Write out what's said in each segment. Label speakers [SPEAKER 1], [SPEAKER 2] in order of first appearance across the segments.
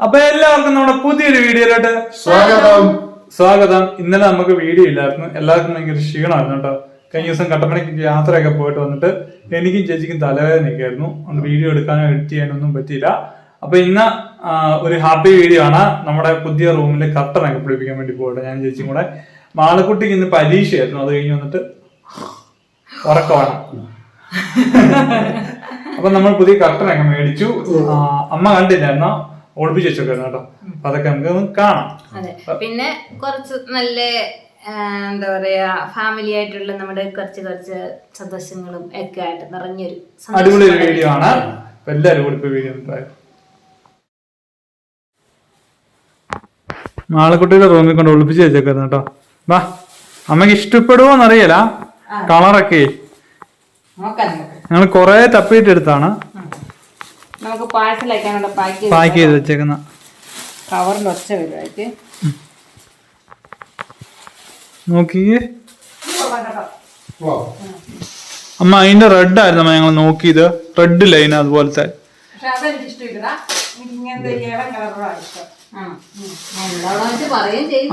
[SPEAKER 1] അപ്പൊ എല്ലാവർക്കും നമ്മുടെ പുതിയൊരു വീഡിയോയിലോട്ട്
[SPEAKER 2] സ്വാഗതം.
[SPEAKER 1] സ്വാഗതം. ഇന്നലെ നമുക്ക് വീഡിയോ ഇല്ലായിരുന്നു. എല്ലാവർക്കും ഭയങ്കര ക്ഷീണമായിരുന്നു കേട്ടോ. കഴിഞ്ഞ ദിവസം കട്ടപ്പനയ്ക്ക് യാത്രയൊക്കെ പോയിട്ട് വന്നിട്ട് എനിക്കും ചേച്ചിക്കും തലവേദനയൊക്കെ ആയിരുന്നു അതുകൊണ്ട് വീഡിയോ എടുക്കാനോ എഡിറ്റ് ചെയ്യാനോ ഒന്നും പറ്റിയില്ല. അപ്പൊ ഇന്ന് ഒരു ഹാപ്പി വീഡിയോ ആണ്. നമ്മുടെ പുതിയ റൂമിൽ കട്ടനൊക്കെ പിടിപ്പിക്കാൻ വേണ്ടി പോയിട്ട് ഞാൻ ചേച്ചിയും കൂടെ. മാളക്കുട്ടിക്ക് ഇന്ന് പരീക്ഷയായിരുന്നു. അത് കഴിഞ്ഞ് വന്നിട്ട് ഉറക്കമാണ്. അപ്പൊ നമ്മൾ പുതിയ കട്ടനൊക്കെ മേടിച്ചു. അമ്മ കണ്ടില്ലായിരുന്നോ? ഒളിപ്പിച്ച് വെച്ചൊക്കെ കേട്ടോ. അപ്പൊ അതൊക്കെ നമുക്ക് കാണാം.
[SPEAKER 3] അതെ. പിന്നെ കുറച്ച് നല്ല എന്താ പറയാ ഫാമിലി ആയിട്ടുള്ള നമ്മുടെ കുറച്ച് കുറച്ച് സന്തോഷങ്ങളും ഒക്കെ ആയിട്ട് നിറഞ്ഞൊരു
[SPEAKER 1] അടിപൊളി ഒരു വീഡിയോ ആണ്. എല്ലാവരും കൂടി വീഡിയോ മാളക്കുട്ടിയുടെ റൂമിൽ കൊണ്ട് ഒളിപ്പിച്ച് വെച്ചേക്കുന്നു കേട്ടോ. വാ അമ്മയ്ക്ക് ഇഷ്ടപ്പെടുവോ എന്നറിയില്ല. കളറൊക്കെ ഞങ്ങൾ കൊറേ തപ്പിയിട്ട് എടുത്താണ്.
[SPEAKER 3] നമുക്ക് പാഴ്സൽ അയക്കാനുള്ള പാക്ക്
[SPEAKER 1] പാക്ക് ചെയ്ത് വെച്ചേക്കുന്ന.
[SPEAKER 3] കവറിൽ ഒച്ച വരുമായിട്ട്
[SPEAKER 1] നോക്കിയേ
[SPEAKER 2] വാ.
[SPEAKER 1] അമ്മ അതിന്റെ റെഡ് ആയിരുന്നു ഞങ്ങൾ നോക്കിയത്. റെഡ് ലൈൻ അതുപോലത്തെ.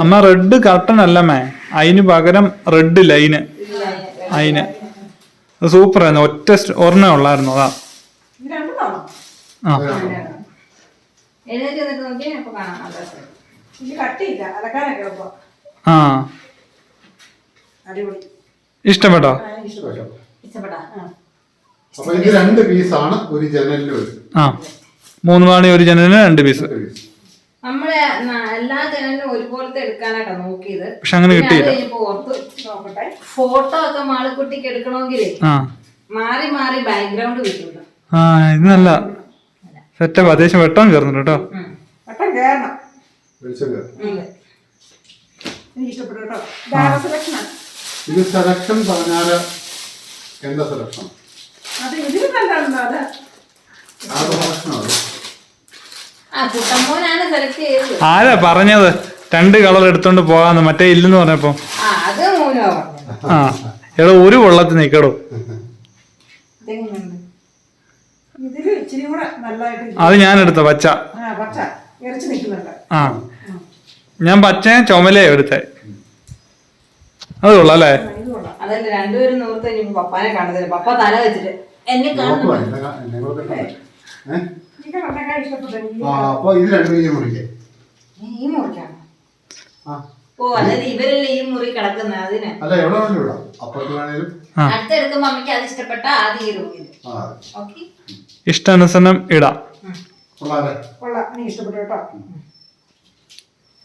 [SPEAKER 1] അമ്മ റെഡ് കർട്ടൻ അല്ലമ്മേ അതിന് പകരം റെഡ് ലൈന് അതിന്. സൂപ്പർ ആയിരുന്നു. ഒറ്റ ഒരെണ്ണേ ഉള്ളായിരുന്നു അതാ.
[SPEAKER 4] അടിപൊളി.
[SPEAKER 1] ഇഷ്ടപ്പെട്ടോ?
[SPEAKER 4] ആ, ഇഷ്ടപ്പെട്ടാ.
[SPEAKER 2] അപ്പൊ ഇത് രണ്ട് പീസാണ് ഒരു ജനലിൽ
[SPEAKER 1] ആ. മൂന്ന് മാണി ഒരു ജനലിന് രണ്ട് പീസ്.
[SPEAKER 3] നമ്മൾ എല്ലാ ജനലിനും ഒരുപോലത്തെ എടുക്കാനായിട്ടാ നോക്കിയത്.
[SPEAKER 1] പക്ഷെ അങ്ങനെ കിട്ടിയില്ല.
[SPEAKER 3] ഫോട്ടോ ഒക്കെ മാളിക്കുട്ടിക്ക് എടുക്കണമെങ്കിൽ
[SPEAKER 1] ആ.
[SPEAKER 3] മാറി മാറി ബാക്ക്ഗ്രൗണ്ട് കിട്ടില്ല
[SPEAKER 1] ആ ഇത് നല്ല സെറ്റപ്പ് അത്യാവശ്യം വെട്ടം കയറുന്നുണ്ട് കേട്ടോ.
[SPEAKER 4] വട്ടം കയറണം. എനിക്ക് ഇഷ്ടപ്പെട്ടു കേട്ടോ. ഇതാണ്
[SPEAKER 2] ഇത് സെലക്ഷൻ പറഞ്ഞാൽ എന്താ സെലക്ഷൻ
[SPEAKER 4] അത്
[SPEAKER 1] ആരാ പറഞ്ഞത്? രണ്ട് കളർ എടുത്തോണ്ട് പോകാന്ന് മറ്റേ ഇല്ലെന്ന് പറഞ്ഞപ്പോ.
[SPEAKER 3] ആ
[SPEAKER 1] എടോ ഒരു വെള്ളത്തിൽ നിക്കടോ.
[SPEAKER 4] ഇതിൽ ഇച്ചിരി കൂടെ നല്ലതായിട്ട്
[SPEAKER 1] അത് ഞാൻ എടുത്ത പച്ച.
[SPEAKER 4] ആ പച്ച. ഇറച്ചി നിൽക്കുന്നുണ്ട്.
[SPEAKER 1] ആ. ഞാൻ പച്ച ചുമലേ എടുത്തേ. അത് കൊള്ളാം അല്ലേ?
[SPEAKER 4] ആ, ഇത് കൊള്ളാം.
[SPEAKER 3] അതല്ല രണ്ടുപേരും നൂർത്ത് കഴിഞ്ഞപ്പോ പപ്പാനെ കാണുന്നില്ല പപ്പ തല വെച്ചിട്ട് എന്നെ കാണുന്നു.
[SPEAKER 2] അപ്പൊ ഇത് രണ്ടും ഈ മുറിക്കേ.
[SPEAKER 3] ഈ മുറിക്കാണോ?
[SPEAKER 2] ആ.
[SPEAKER 3] ഓ അതായത് ഇവരല്ലേ ഈ മുറി കിടക്കുന്ന അതിന്.
[SPEAKER 2] അല്ല എവിടെ വേണമെങ്കിലും ഇടാം. അപ്പുറത്ത് വേണേലും.
[SPEAKER 1] ആ.
[SPEAKER 3] അടുത്തെടുക്കുമ്പോ അമ്മയ്ക്ക് അത് ഇഷ്ടപ്പെട്ട ആദ്യം ഈ റൂമിൽ. ഓക്കെ.
[SPEAKER 1] ഇഷ്ടാനുസരണം ഇടാം.
[SPEAKER 4] എനിക്ക് ഇഷ്ടപ്പെട്ടു കേട്ടോ.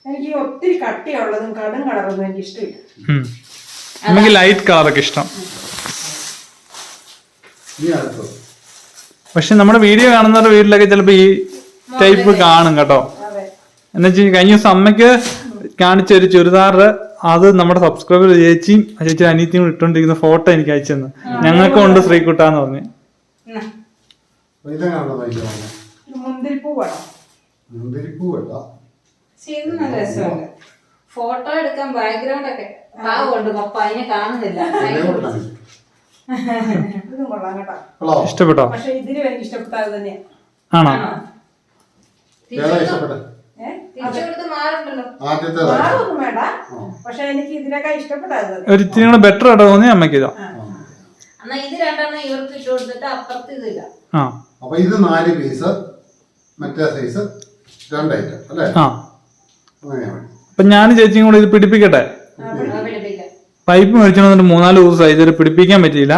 [SPEAKER 4] എനിക്ക് ഈ ഒത്തിരി കട്ടിയുള്ളതും കടും കളറൊന്നും എനിക്ക് ഇഷ്ടമില്ല.
[SPEAKER 1] നമുക്ക് ലൈറ്റ് കളറൊക്കെ ഇഷ്ടം. പക്ഷെ നമ്മുടെ വീഡിയോ കാണുന്നവരുടെ വീട്ടിലൊക്കെ ചിലപ്പോ ഈ ടൈപ്പ് കാണും കേട്ടോ.
[SPEAKER 4] അതെ.
[SPEAKER 1] എന്ന് വെച്ചാൽ കഴിഞ്ഞ ദിവസം അമ്മയ്ക്ക് കാണിച്ച ഒരു ചുരിദാർ അത് നമ്മുടെ സബ്സ്ക്രൈബർ ചേച്ചിയും ചേച്ചി അനിയത്തിയും ഇട്ടുകൊണ്ടിരിക്കുന്ന ഇട്ടോണ്ടിരിക്കുന്ന ഫോട്ടോ എനിക്ക് അയച്ചു തന്നു. ഞങ്ങൾക്കും ഉണ്ട് ശ്രീകുട്ടാന്ന് പറഞ്ഞു.
[SPEAKER 2] ഇതെങ്ങനെയാണോ നോക്കിയാൽ
[SPEAKER 4] ഇത് മുന്തിരിപ്പൂ വേണം
[SPEAKER 2] മുന്തിരിപ്പൂ വേണ്ട
[SPEAKER 3] ഇത് നല്ല രസമുണ്ട്. ഫോട്ടോ എടുക്കാൻ ബാക്ക്ഗ്രൗണ്ട് ഒക്കെ പാവുണ്ട് പപ്പ അതിനെ കാണുന്നില്ല.
[SPEAKER 2] എന്നെ കൂടെ
[SPEAKER 4] ഇതും കൊള്ളാം കേട്ടോ.
[SPEAKER 1] ഇഷ്ടപ്പെട്ടോ?
[SPEAKER 4] പക്ഷെ ഇതിലും എനിക്ക് ഇഷ്ടപ്പെട്ടത് തന്നെയാ
[SPEAKER 1] ആണോ?
[SPEAKER 2] ഏതാ ഇഷ്ടപ്പെട്ടെ
[SPEAKER 4] ഏഹ്
[SPEAKER 3] തിരിച്ചു കൊടുത്ത് മാറുണ്ടല്ലോ.
[SPEAKER 2] ആദ്യത്തേതാ?
[SPEAKER 4] മാറൊന്നും വേണ്ട. പക്ഷെ എനിക്ക് ഇതിനൊക്കെ ഇഷ്ടപ്പെട്ടത് തന്നെ
[SPEAKER 1] ഒരു ഇത്തിരി കൂടെ ബെറ്റർ ആയിട്ട് തോന്നി അമ്മയ്ക്ക് ഇതാ.
[SPEAKER 3] എന്നാ ഇത് രണ്ടെണ്ണം ഇവർക്ക് ഇട്ട് കൊടുത്തിട്ട് അപ്പുറത്ത് ഇതില്ല
[SPEAKER 1] ആ.
[SPEAKER 2] അപ്പൊ ഇത് നാല് പീസ് മറ്റേ സൈസ് രണ്ട് ഐറ്റം അല്ലേ?
[SPEAKER 1] ആ.
[SPEAKER 2] അങ്ങനെയാണ്
[SPEAKER 1] അപ്പൊ ഞാൻ ചേച്ചിയും കൂടെ ഇത് പിടിപ്പിക്കട്ടെ?
[SPEAKER 3] പിടിപ്പിക്കാം
[SPEAKER 1] പൈപ്പ് മേടിച്ചിട്ട് മൂന്നാൽ ദിവസമായി ഇതൊരു പിടിപ്പിക്കാൻ പറ്റിയില്ല.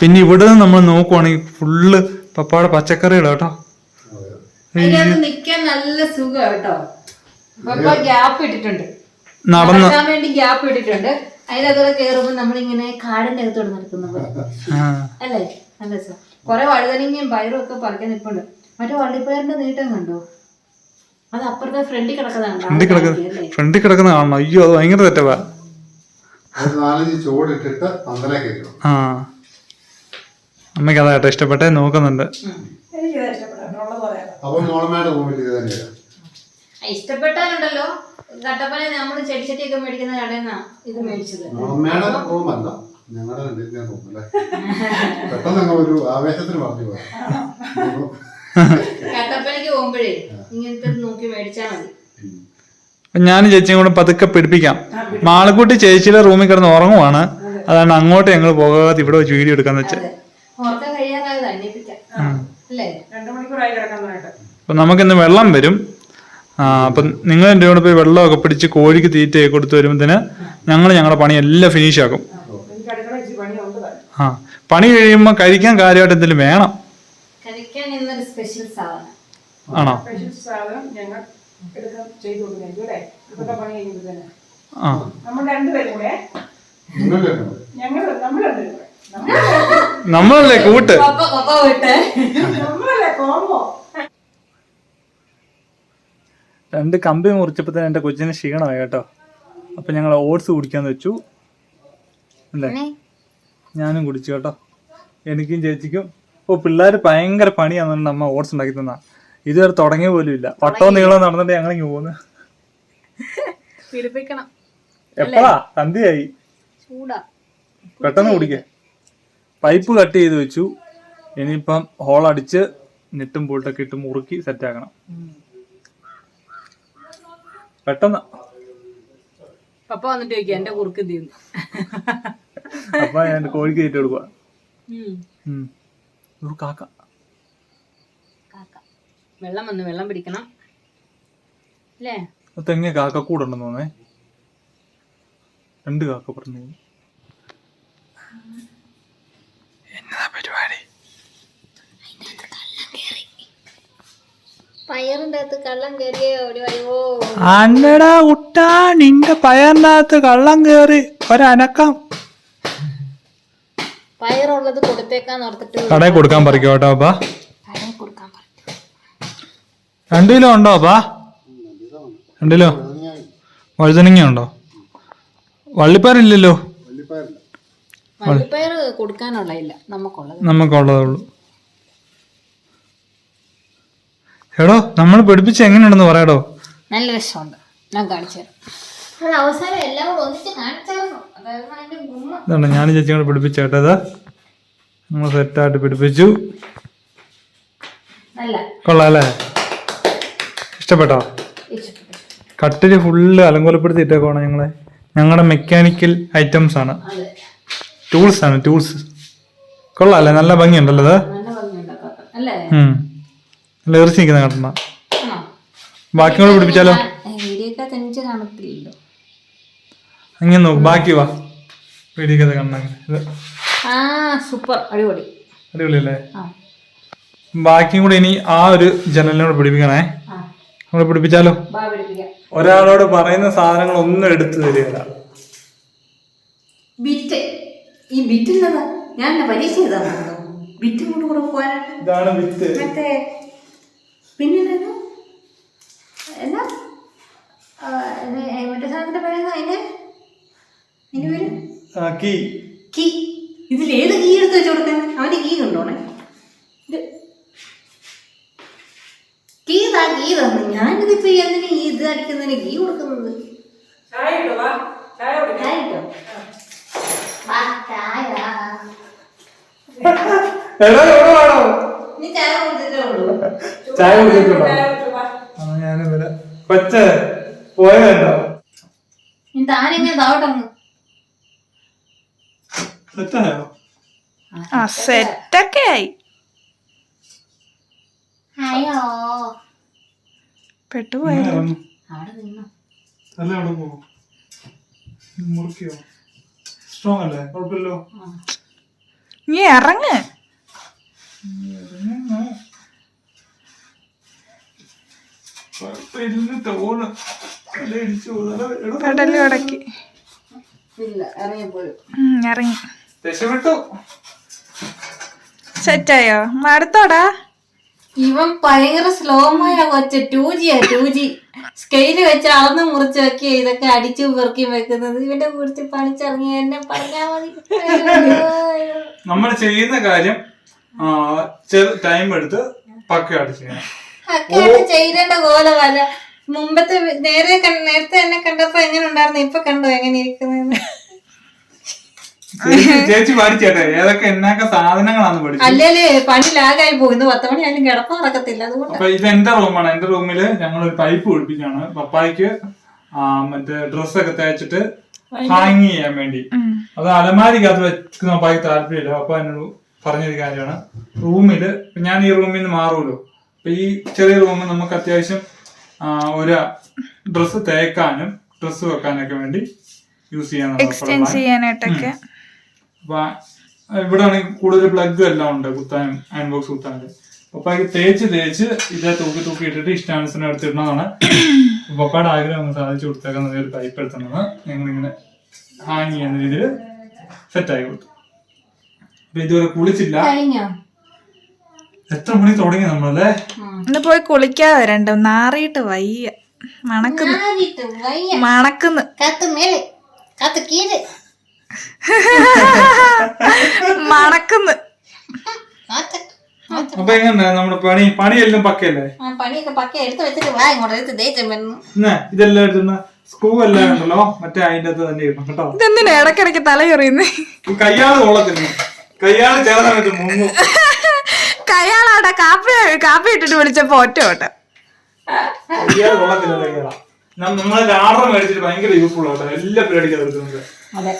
[SPEAKER 1] പിന്നെ ഇവിടെ നിന്ന് നമ്മൾ നോക്കുവാണെങ്കിൽ ഫുള്ള് പപ്പാടെ പച്ചക്കറികളാ കേട്ടോ.
[SPEAKER 3] അതിനകത്ത് നിക്കാൻ നല്ല സുഖം കേട്ടോ. പപ്പ ഗ്യാപ്പ് ഇട്ടിട്ടുണ്ട്.
[SPEAKER 1] നടന്ന്
[SPEAKER 3] നടക്കാൻ വേണ്ടി ഗ്യാപ്പ് ഇട്ടിട്ടുണ്ട്. അതിനകത്തൂടെ കേറുമ്പോ നമ്മളിങ്ങനെ കാടിന്റെ അകത്തോടെ നടക്കുന്ന പോലെ അല്ലേ? നല്ല രസം. കൊറേ വഴുതനങ്ങയും പയറും ഒക്കെ പറിക്കാൻ നിൽപ്പുണ്ട് മറ്റേ വള്ളിപ്പയറിന്റെ നീട്ടം കണ്ടോ? അത് അപ്പുറത്തെ ഫ്രണ്ടിൽ കിടക്കുന്നതാണ്.
[SPEAKER 1] ഫ്രണ്ടിൽ കിടക്കുന്ന കാണണം. അയ്യോ അത് ഭയങ്കര തെറ്റവാ
[SPEAKER 2] ചൂടിട്ടിട്ട്
[SPEAKER 1] ആ. അമ്മയ്ക്ക് അതാ കേട്ടോ ഇഷ്ടപ്പെട്ടെ നോക്കുന്നുണ്ട്.
[SPEAKER 3] ഇഷ്ടപ്പെട്ടാലുണ്ടല്ലോ. കട്ടപ്പന നമ്മൾ ചെടിച്ചട്ടിയൊക്കെ മേടിക്കുന്ന കടയിൽ നിന്നാ ഇത് മേടിച്ചത്.
[SPEAKER 2] മോളമ്മയുടെ റൂമല്ല ഞാൻ തോന്നുന്നു അല്ലേ? പെട്ടെന്ന് അങ്ങ് ഒരു ആവേശത്തിന് പറഞ്ഞു പോയി.
[SPEAKER 3] കട്ടപ്പനയ്ക്ക് പോകുമ്പോഴേ ഇങ്ങനത്തെ നോക്കി മേടിച്ചാ മതി.
[SPEAKER 1] ഞാൻ ചേച്ചിയും കൂടെ പതുക്കെ പിടിപ്പിക്കാം. മാളക്കുട്ടി ചേച്ചിയുടെ റൂമിൽ കിടന്ന് ഉറങ്ങുവാണ്. അതാണ് അങ്ങോട്ട് ഞങ്ങൾ പോകാതെ ഇവിടെ വെച്ച് വീഡിയോ എടുക്കാന്ന്
[SPEAKER 4] വെച്ച്.
[SPEAKER 1] അപ്പൊ നമുക്കിന്ന് വെള്ളം വരും. ആ അപ്പം നിങ്ങൾ എന്റെ കൂടെ പോയി വെള്ളമൊക്കെ പിടിച്ച് കോഴിക്ക് തീറ്റയൊക്കെ കൊടുത്തു വരുമ്പോഴത്തേന് ഞങ്ങൾ ഞങ്ങളുടെ പണി എല്ലാം ഫിനിഷ് ആക്കും
[SPEAKER 4] എനിക്ക് അടുക്കള ഇച്ചിരി പണിയുണ്ട് താനും.
[SPEAKER 1] ആ പണി കഴിയുമ്പോൾ കഴിക്കാൻ കാര്യമായിട്ട് എന്തെങ്കിലും വേണം?
[SPEAKER 3] കഴിക്കാൻ ഇന്നൊരു സ്പെഷ്യൽ സാധനം.
[SPEAKER 1] ആണോ?
[SPEAKER 4] സ്പെഷ്യൽ സാധനം ഞങ്ങൾ എടുക്കാൻ ചെയ്തു അല്ലേ? പണി കഴിയുമ്പോൾ തന്നെ.
[SPEAKER 1] ആ.
[SPEAKER 4] നമ്മൾ രണ്ടുപേരും കൂടെ. ഞങ്ങൾ നമ്മൾ രണ്ടുപേരും കൂടെ.
[SPEAKER 1] നമ്മളല്ലേ കൂട്ട്? രണ്ട് കമ്പി മുറിച്ചപ്പോൾ തന്നെ എന്റെ കൊച്ചിന് ക്ഷീണമായി കേട്ടോ. അപ്പം ഞങ്ങൾ ഓട്സ് കുടിക്കാന്ന് വെച്ചു. അല്ലേ? ഞാനും കുടിച്ചു കേട്ടോ. എനിക്കും ചേച്ചിക്കും. ഓ പിള്ളേർ ഭയങ്കര പണിയാണെന്നുണ്ട് അമ്മ ഓട്സ് ഉണ്ടാക്കി തന്നാ. ഇതുവരെ തുടങ്ങിയ പോലും ഇല്ല. പട്ടോ നീളം നടന്നിട്ട് ഞങ്ങൾ ഇങ്ങ് പോകുന്നു എപ്പോഴാ സന്ധ്യയായി.
[SPEAKER 3] ചൂടാ.
[SPEAKER 1] പെട്ടെന്ന് കുടിക്കേ. പൈപ്പ് കട്ട് ചെയ്ത് വെച്ചു. ഇനിയിപ്പം ഹോൾ അടിച്ച് നെറ്റും ബോൾട്ടൊക്കെ ഇട്ട് മുറുക്കി സെറ്റ് ആക്കണം. പെട്ടെന്ന്.
[SPEAKER 3] പപ്പ വന്നിട്ട് ചോദിക്കാം എന്റെ കുറുക്ക് തീർന്നു
[SPEAKER 1] അപ്പൊ ഞാൻ കോഴിക്ക് തീറ്റ കൊടുക്കുക. ഒരു കാക്ക.
[SPEAKER 3] കാക്ക. വെള്ളം വന്ന് വെള്ളം പിടിക്കണം. അല്ലേ?
[SPEAKER 1] തെങ്ങ കാക്ക കൂടെ ഉണ്ടെന്ന് തോന്നേ രണ്ട് കാക്ക പറഞ്ഞു. എന്നതാ പരിപാടി?
[SPEAKER 3] പയറിന്റെ അകത്ത് കള്ളം കയറിയോ
[SPEAKER 1] അന്നടാ കുട്ടാ നിന്റെ പയറിന്റെ അകത്ത് കള്ളം കേറി. ഒരനക്കം.
[SPEAKER 3] പയറുള്ളത് കൊടുത്തേക്കാന്ന് ഓർത്തിട്ട്
[SPEAKER 1] കടയിൽ കൊടുക്കാൻ പറിക്കോ കേട്ടോ അപ്പാ?
[SPEAKER 3] രണ്ടു കൊടുക്കാൻ പറഞ്ഞു
[SPEAKER 1] രണ്ട് കിലോ ഉണ്ടോ അപ്പാ? രണ്ട് കിലോ? വഴുതനങ്ങ ഉണ്ടോ? വള്ളിപ്പയറില്ലല്ലോ?
[SPEAKER 3] വള്ളിപ്പയർ കൊടുക്കാനുള്ള ഇല്ല നമുക്കുള്ളത്.
[SPEAKER 1] നമുക്കുള്ളതേ ഉള്ളൂ എടോ നമ്മൾ പിടിപ്പിച്ച് എങ്ങനെയുണ്ടെന്ന് പറയാടോ?
[SPEAKER 3] നല്ല രസമുണ്ട് ഞാൻ കാണിച്ചു തരാം. അവസാനം എല്ലാം കൂടെ ഒന്നിച്ച് കാണിച്ചായിരുന്നു
[SPEAKER 1] ഇതുണ്ട് ഞാൻ ചേച്ചിയോട് കൂടെ പിടിപ്പിച്ച കേട്ടത് നമ്മൾ സെറ്റായിട്ട് പിടിപ്പിച്ചു.
[SPEAKER 3] കൊള്ളാല്ലേ
[SPEAKER 1] കൊള്ളാം അല്ലേ? ഇഷ്ടപ്പെട്ടോ? കട്ടിൽ ഫുള്ള് അലങ്കോലപ്പെടുത്തി ഇട്ടേക്കോണം ഞങ്ങളെ. ഞങ്ങളുടെ മെക്കാനിക്കൽ ഐറ്റംസ് ആണ്. ടൂൾസ് ആണ് ടൂൾസ് കൊള്ളാം അല്ലേ? നല്ല ഭംഗിയുണ്ടല്ലോ അത്
[SPEAKER 3] നല്ല
[SPEAKER 1] നിൽക്കുന്ന കട്ടണ ബാക്കി കൂടെ പിടിപ്പിച്ചാലോ? അങ്ങനെ നോക്ക് ബാക്കി വാ. വീടിക്കത് കണ്ണ.
[SPEAKER 3] ആ സൂപ്പർ. അടിപൊളി.
[SPEAKER 1] അടിപൊളിയല്ലേ?
[SPEAKER 3] ആ.
[SPEAKER 1] ബാക്കിയും കൂടി ഇനി ആ ഒരു ജനലിനോട് പിടിപ്പിക്കണേ.
[SPEAKER 3] ആ.
[SPEAKER 1] നമ്മൾ പിടിപ്പിച്ചാലോ?
[SPEAKER 3] ബാ പിടിപ്പിക്കാം.
[SPEAKER 1] ഒരാളോട് പറയുന്ന സാധനങ്ങൾ ഒന്നും എടുത്തു തരികയില്ല.
[SPEAKER 3] ബിറ്റ്. ഈ ബിറ്റ് ഞാൻ എന്നെ പരീക്ഷ ബിറ്റ് കൊണ്ട് പോകാനായിട്ട്?
[SPEAKER 1] ഇതാണ് ബിറ്റ്.
[SPEAKER 3] മറ്റേ പിന്നെ എന്നാ? എന്നാ ആ, ഇത് മറ്റേ സാധനത്തിന്റെ പേരെന്താ അതിന്റെ അതിന്റെ പേര്
[SPEAKER 1] കീ.
[SPEAKER 3] കീ. ഇതിൽ ഏത് കീ എടുത്ത് വെച്ച് കൊടുക്കാൻ അവന്റെ കീ കൊണ്ടോണേ. ഇത്. കീ താ കീ തന്നു. ഞാനിതിപ്പോ എന്തിനാ ഈ ഇത് അടിക്കുന്നതിന് കീ കൊടുക്കുന്നത്?
[SPEAKER 4] ചായ ഇട്ടോ വാ ചായ കുടിക്കാം.
[SPEAKER 3] ചായ. ഇട്ടോ? വാ, ചായ. നീ ചായ കുടിച്ചിട്ടേ ഉള്ളൂ.
[SPEAKER 1] ചായ കുടിച്ചിട്ടുണ്ടോ
[SPEAKER 4] ചായ കുടിച്ചോ, വാ.
[SPEAKER 1] ആ ഞാനും വരാം കൊച്ചേ പോയതോ
[SPEAKER 3] നീ താനിങ്ങനെ താവട്ടങ്ങ്
[SPEAKER 1] സെറ്റായോ
[SPEAKER 5] ആ സെറ്റൊക്കെ ആയി
[SPEAKER 3] അയ്യോ
[SPEAKER 5] പെട്ടുപോയി
[SPEAKER 3] അവിടെ നിന്നോ
[SPEAKER 1] അല്ല അവിടെ പോകും മുറിക്കോ അല്ലേ കുഴപ്പമില്ലോ
[SPEAKER 5] നീ ഇറങ്ങ്.
[SPEAKER 1] തോന്നു. ഇടിച്ചു
[SPEAKER 5] കടൽ കടക്കി
[SPEAKER 3] ഇല്ല ഇറങ്ങിപ്പോയി.
[SPEAKER 5] ഉം, ഇറങ്ങി. സെറ്റായോ? അടുത്തോടാ
[SPEAKER 3] ഇവൻ ഭയങ്കര സ്ലോമായ കൊച്ച. ടൂ ജിയാ ടൂ ജി സ്കെയിൽ വെച്ച് അളന്ന് മുറിച്ച് വെക്കി. ഇതൊക്കെ അടിച്ചു പെറുക്കി വെക്കുന്നത്. ഇവന്റെ കുറിച്ച് പണിച്ചിറങ്ങി എന്നെ പറഞ്ഞാ മതി.
[SPEAKER 1] നമ്മൾ ചെയ്യുന്ന കാര്യം ടൈം എടുത്ത് പക്കയായിട്ട് ചെയ്യണം
[SPEAKER 3] അക്കാട്ട് ചെയ്തേണ്ട കോലമല്ല മുമ്പത്തെ നേരെ കണ്ട- നേരത്തെ എന്നെ കണ്ടപ്പോ എങ്ങനെ ഉണ്ടായിരുന്നു? ഇപ്പൊ കണ്ടോ എങ്ങനെ ഇരിക്കുന്നത്?
[SPEAKER 1] ചേച്ചി പഠിച്ചേട്ടെ. ഏതൊക്കെ എന്നൊക്കെ സാധനങ്ങളാണ് പഠിച്ചത്?
[SPEAKER 6] അല്ലേ പണി ലാഗായി പോയിന്ന് പത്ത് മണിയായാലും കിടപ്പാ നടക്കത്തില്ല. അതുകൊണ്ട്
[SPEAKER 1] അപ്പൊ ഇത് എന്റെ റൂമാണ്. എന്റെ റൂമിൽ ഞങ്ങൾ ഒരു പൈപ്പ് പിടിപ്പിച്ചാണ് പപ്പായ്ക്ക് മറ്റേ ഡ്രസ്സൊക്കെ തേച്ചിട്ട് ഹാങ് ചെയ്യാൻ വേണ്ടി. അത് അലമാരിക്കകത്ത് വെക്കുന്ന പപ്പായ്ക്ക് താല്പര്യമില്ല. പപ്പ എന്നോട് പറഞ്ഞൊരു കാര്യമാണ്. റൂമിൽ ഞാൻ ഈ റൂമിൽ നിന്ന് മാറുമല്ലോ. അപ്പൊ ഈ ചെറിയ റൂമിൽ നമുക്ക് അത്യാവശ്യം ഒരു ഡ്രസ്സ് തേക്കാനും ഡ്രസ്സ് വെക്കാനൊക്കെ വേണ്ടി യൂസ് ചെയ്യാൻ
[SPEAKER 5] എക്സ്ചേഞ്ച് ചെയ്യാനായിട്ടൊക്കെ.
[SPEAKER 1] ഇവിടെ ആണെങ്കിൽ കൂടുതൽ പ്ലഗ് എല്ലാം ഉണ്ട് കുത്താനും അയൺ ബോക്സ് കുത്താനും പപ്പായ്ക്ക് തേച്ച് തേച്ച് ഇതേ തൂക്കി തൂക്കി ഇട്ടിട്ട് ഇഷ്ടാനുസരണം എടുത്തിടണമെന്നാണ് പപ്പയുടെ ആഗ്രഹം ഒന്ന് സാധിച്ചു കൊടുത്തേക്കാൻ ഒരു പൈപ്പ് എടുത്തതാണ് ഞങ്ങൾ ഇങ്ങനെ ഹാങ് ചെയ്യുന്ന രീതിയിൽ സെറ്റായി കൊടുത്തു. അപ്പൊ ഇതുവരെ കുളിച്ചില്ല.
[SPEAKER 6] കഴിഞ്ഞോ?
[SPEAKER 1] എത്ര മണി തുടങ്ങി നമ്മളല്ലേ?
[SPEAKER 5] ഇന്ന് പോയി കുളിക്കാതെ രണ്ടും നാറിയിട്ട് വയ്യ. മണക്കുന്നു. മണക്കുന്നു.
[SPEAKER 6] കത്ത് മേലെ കത്ത് കീഴ്
[SPEAKER 5] മണക്കുന്നു.
[SPEAKER 1] അപ്പൊ എങ്ങനെ നമ്മുടെ പണി? പണിയെല്ലാം പക്കയല്ലേ?
[SPEAKER 6] പണിയൊക്കെ പക്ക എടുത്ത് വെച്ചിട്ട് വാ ഇങ്ങോട്ട് എടുത്ത്
[SPEAKER 1] ഇതെല്ലാം എടുത്തുന്ന സ്ക്രൂ എല്ലാം ഉണ്ടല്ലോ. മറ്റേ അതിന്റെ അകത്ത് തന്നെ ഇടണം കേട്ടോ.
[SPEAKER 5] ഇതെന്തിനാ ഇടക്കിടക്ക് തല ചൊറിയുന്നേ
[SPEAKER 1] കയ്യാൾ കൊള്ളത്തില്ല? കയ്യാൾ ചില സമയത്ത് മുങ്ങും.
[SPEAKER 5] കയ്യാളാടെ കാപ്പി കാപ്പി ഇട്ടിട്ട് വിളിച്ചപ്പോ ഒറ്റ ഓട്ടം
[SPEAKER 1] കയ്യാൾ കൊള്ളത്തില്ല കയ്യാള. നമ്മളെ ആർഡർ മേടിച്ചിട്ട് ഭയങ്കര യൂസ്ഫുൾ ആട്ടോ. എല്ലാ പരിപാടിക്കും അത്.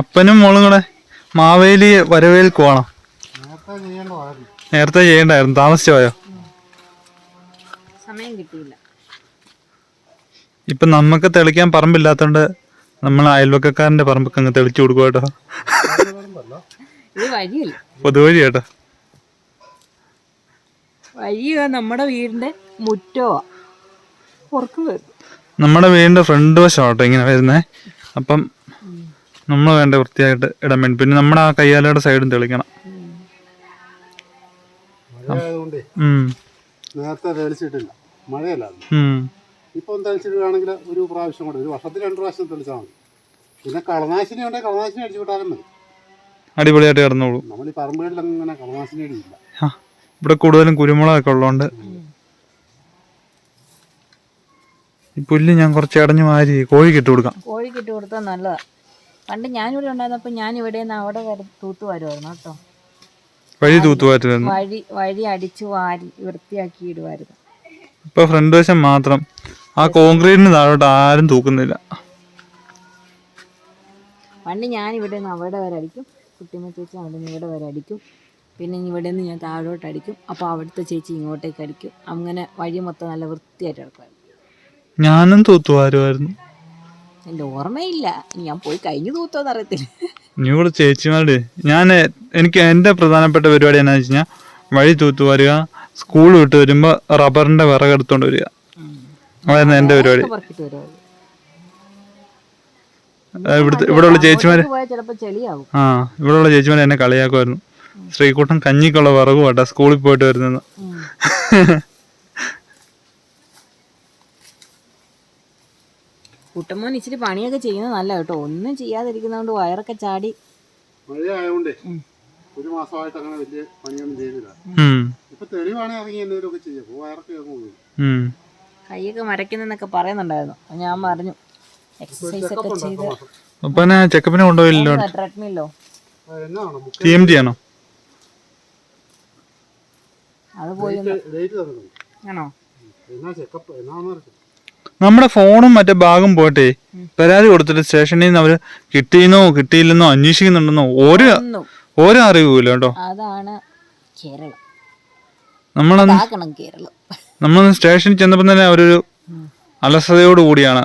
[SPEAKER 1] അപ്പനും മോളും കൂടെ മാവേലി
[SPEAKER 2] വരവേൽക്ക് ചെയ്യേണ്ടതായിരുന്നു
[SPEAKER 1] നേരത്തെ ചെയ്യണ്ടായിരുന്നു. താമസിച്ചു പോയോ
[SPEAKER 6] സമയം കിട്ടിയില്ല.
[SPEAKER 1] ഇപ്പൊ നമുക്ക് തെളിക്കാൻ പറമ്പില്ലാത്തോണ്ട് നമ്മൾ അയൽവക്കക്കാരന്റെ പറമ്പൊക്കെ അങ്ങ് തെളിച്ചു കൊടുക്കും കേട്ടോ? പൊതുവഴി കേട്ടോ.
[SPEAKER 3] നമ്മുടെ വീടിന്റെ മുറ്റോ?
[SPEAKER 1] നമ്മുടെ വീടിന്റെ ഫ്രണ്ട് വശം കേട്ടോ ഇങ്ങനെ വരുന്നേ. അപ്പം നമ്മൾ വേണ്ട വൃത്തിയായിട്ട് ഇടാൻ വേണ്ടി. പിന്നെ നമ്മുടെ ആ കയ്യാലയുടെ സൈഡും തെളിക്കണം.
[SPEAKER 2] മഴയായതുകൊണ്ടേ
[SPEAKER 1] ഉം.
[SPEAKER 2] നേരത്തെ തെളിച്ചിട്ടില്ല. മഴയല്ലായിരുന്നു.
[SPEAKER 1] ഉം.
[SPEAKER 2] ഇപ്പം തെളിച്ചിടുകയാണെങ്കിൽ ഒരു പ്രാവശ്യം കൂടെ ഒരു വർഷത്തിൽ രണ്ട് പ്രാവശ്യം തെളിച്ചാൽ മതി. പിന്നെ കളനാശിനി ഉണ്ടെങ്കിൽ കളനാശിനി അടിച്ചു വിട്ടാലും മതി.
[SPEAKER 1] അടിപൊളിയായിട്ട് കിടന്നോളൂ.
[SPEAKER 2] നമ്മൾ ഈ പറമ്പുകളിൽ അങ്ങനെ കളനാശിനി അടിയില്ല
[SPEAKER 1] ആ, ഇവിടെ കൂടുതലും കുരുമുളകൊക്കെ ഉള്ളതുകൊണ്ട് ഈ പുല്ല് ഞാൻ കുറച്ച് അടഞ്ഞു മാരി കോഴിക്ക് ഇട്ട് കൊടുക്കാം.
[SPEAKER 3] കോഴിക്ക് ഇട്ട് കൊടുത്താൽ നല്ലതാ. പണ്ട് ഞാനിവിടെ ഉണ്ടായിരുന്നപ്പോൾ ഞാൻ ഇവിടെ നിന്ന് അവിടെ വരെ തൂത്ത് വരുമായിരുന്നു കേട്ടോ.
[SPEAKER 1] വഴി തൂത്തുമാറ്റായിരുന്നു
[SPEAKER 3] വഴി വഴി അടിച്ചു വാരി വൃത്തിയാക്കി ഇടുമായിരുന്നു.
[SPEAKER 1] ഇപ്പൊ ഫ്രണ്ട് വശം മാത്രം. ആ കോൺക്രീറ്റിന് താഴോട്ട് ആരും തൂക്കുന്നില്ല.
[SPEAKER 3] പണ്ട് ഞാൻ ഇവിടെ നിന്ന് അവിടെ വരെ അടിക്കും. കുട്ടിമ്മ ചേച്ചി അവിടെ നിന്ന് ഇവിടെ വരെ അടിക്കും. പിന്നെ ഇവിടെ നിന്ന് ഞാൻ താഴോട്ട് അടിക്കും. അപ്പോൾ അവിടുത്തെ ചേച്ചി ഇങ്ങോട്ടേക്ക് അടിക്കും. അങ്ങനെ വഴി മൊത്തം നല്ല വൃത്തിയായിട്ട് കിടക്കുമായിരുന്നു
[SPEAKER 1] ഞാനും തൂത്തുവാരുമായിരുന്നു
[SPEAKER 3] എന്റെ ഓർമ്മയില്ല. ഞാൻ പോയി കഴിഞ്ഞു തൂത്തോന്ന് അറിയത്തില്ല.
[SPEAKER 1] ഇവിടെ ചേച്ചിമാരുടെ ഞാൻ എനിക്ക് എന്റെ പ്രധാനപ്പെട്ട പരിപാടി എന്നാന്ന് വെച്ച് കഴിഞ്ഞാൽ വഴി തൂത്തുവാരുക സ്കൂൾ വിട്ട് വരുമ്പോൾ റബ്ബറിന്റെ വിറക് എടുത്തോണ്ട് വരിക. അതായിരുന്നു എന്റെ പരിപാടി.
[SPEAKER 3] പറക്കിട്ട് ചേച്ചിമാര്
[SPEAKER 1] ആ, ഇവിടുത്തെ ഇവിടെയുള്ള ചേച്ചിമാര് ആ ഇവിടെയുള്ള ചേച്ചിമാര് എന്നെ കളിയാക്കുമായിരുന്നു. ശ്രീകൂട്ടം കഞ്ഞിക്കുള്ള വിറകും വേണ്ട സ്കൂളിൽ പോയിട്ട് വരുന്നെന്ന്
[SPEAKER 3] കുട്ടമ്മോൻ ഇച്ചിരി പണിയൊക്കെ ചെയ്യുന്നത് നല്ല കേട്ടോ. ഒന്നും ചെയ്യാതിരിക്കുന്നതുകൊണ്ട് വയറൊക്കെ ചാടി.
[SPEAKER 2] മഴയായതുകൊണ്ടേ ഒരു മാസമായിട്ട് അങ്ങനെ വലിയ പണിയൊന്നും ചെയ്തില്ല. ഇപ്പൊ തെളിവാണെങ്കിൽ ഇറങ്ങി എന്തെങ്കിലുമൊക്കെ ചെയ്യാം. വയറൊക്കെ പോകും
[SPEAKER 3] കൈയൊക്കെ മരയ്ക്കുന്നെന്നൊക്കെ പറയുന്നുണ്ടായിരുന്നു. ഞാൻ പറഞ്ഞു. എക്സസൈസ് ഒക്കെ ചെയ്ത്.
[SPEAKER 1] അപ്പൊ ചെക്കപ്പിനെ കൊണ്ടുപോയില്ലോ
[SPEAKER 3] ട്രെഡ്മില്ലോ
[SPEAKER 1] ടി എം ആണോ?
[SPEAKER 3] അത് പോയി ആണോ?
[SPEAKER 2] എന്നാ ചെക്കപ്പ് എന്നാന്ന് അറിയില്ല
[SPEAKER 1] നമ്മുടെ ഫോണും മറ്റേ ബാഗും പോട്ടെ പരാതി കൊടുത്തിട്ട് സ്റ്റേഷനിൽ നിന്ന് അവർ കിട്ടിയെന്നോ കിട്ടിയില്ലെന്നോ അന്വേഷിക്കുന്നുണ്ടെന്നോ ഒരു ഒരു അറിവുമില്ല കേട്ടോ.
[SPEAKER 3] അതാണ് കേരളം.
[SPEAKER 1] നമ്മളന്ന്
[SPEAKER 3] ആക്കണം കേരളം.
[SPEAKER 1] നമ്മൾ സ്റ്റേഷനിൽ ചെന്നപ്പോൾ തന്നെ അവരൊരു അലസതയോട് കൂടിയാണ്.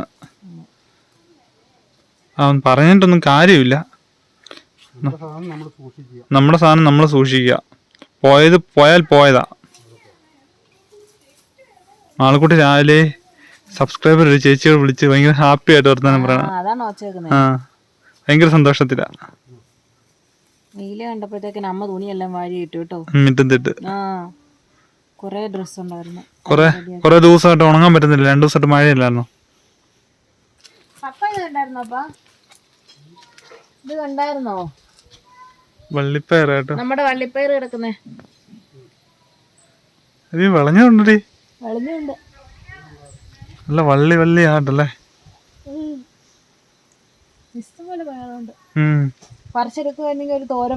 [SPEAKER 1] അവൻ പറഞ്ഞിട്ടൊന്നും കാര്യമില്ല.
[SPEAKER 2] നമ്മുടെ സാധനം നമ്മൾ സൂക്ഷിക്കുക.
[SPEAKER 1] നമ്മുടെ സാധനം നമ്മൾ സൂക്ഷിക്കുക. പോയത് പോയാൽ പോയതാ. ആൾക്കുട്ടി രാവിലെ സബ്സ്ക്രൈബർ ഒരു ചേച്ചിയോട് വിളിച്ച് ഭയങ്കര ഹാപ്പി ആയിട്ട് വർത്താനം പറയണം.
[SPEAKER 3] അതാണ്
[SPEAKER 1] ആ ഭയങ്കര സന്തോഷത്തിലാ.
[SPEAKER 3] വെയിൽ കണ്ടപ്പോഴത്തേക്കിന് അമ്മ തുണിയെല്ലാം വാരി ഇട്ടു കേട്ടോ.
[SPEAKER 1] മിറ്റത്തിട്ട്
[SPEAKER 3] ആ കൊറേ ഡ്രസ് ഉണ്ടായിരുന്നു.
[SPEAKER 1] കുറെ കുറെ ദിവസമായിട്ട് ഉണങ്ങാൻ പറ്റുന്നില്ല. രണ്ടു ദിവസമായിട്ട് മഴയില്ലായിരുന്നു?
[SPEAKER 3] ഇത് കണ്ടായിരുന്നോ
[SPEAKER 1] വള്ളിപ്പയർ കേട്ടോ.
[SPEAKER 3] നമ്മുടെ വള്ളിപ്പയർ കിടക്കുന്നേ.
[SPEAKER 1] വളഞ്ഞുണ്ടടി
[SPEAKER 3] വെളുന്നുണ്ട്
[SPEAKER 1] നല്ല വള്ളി വള്ളി ആട്ടല്ലേ?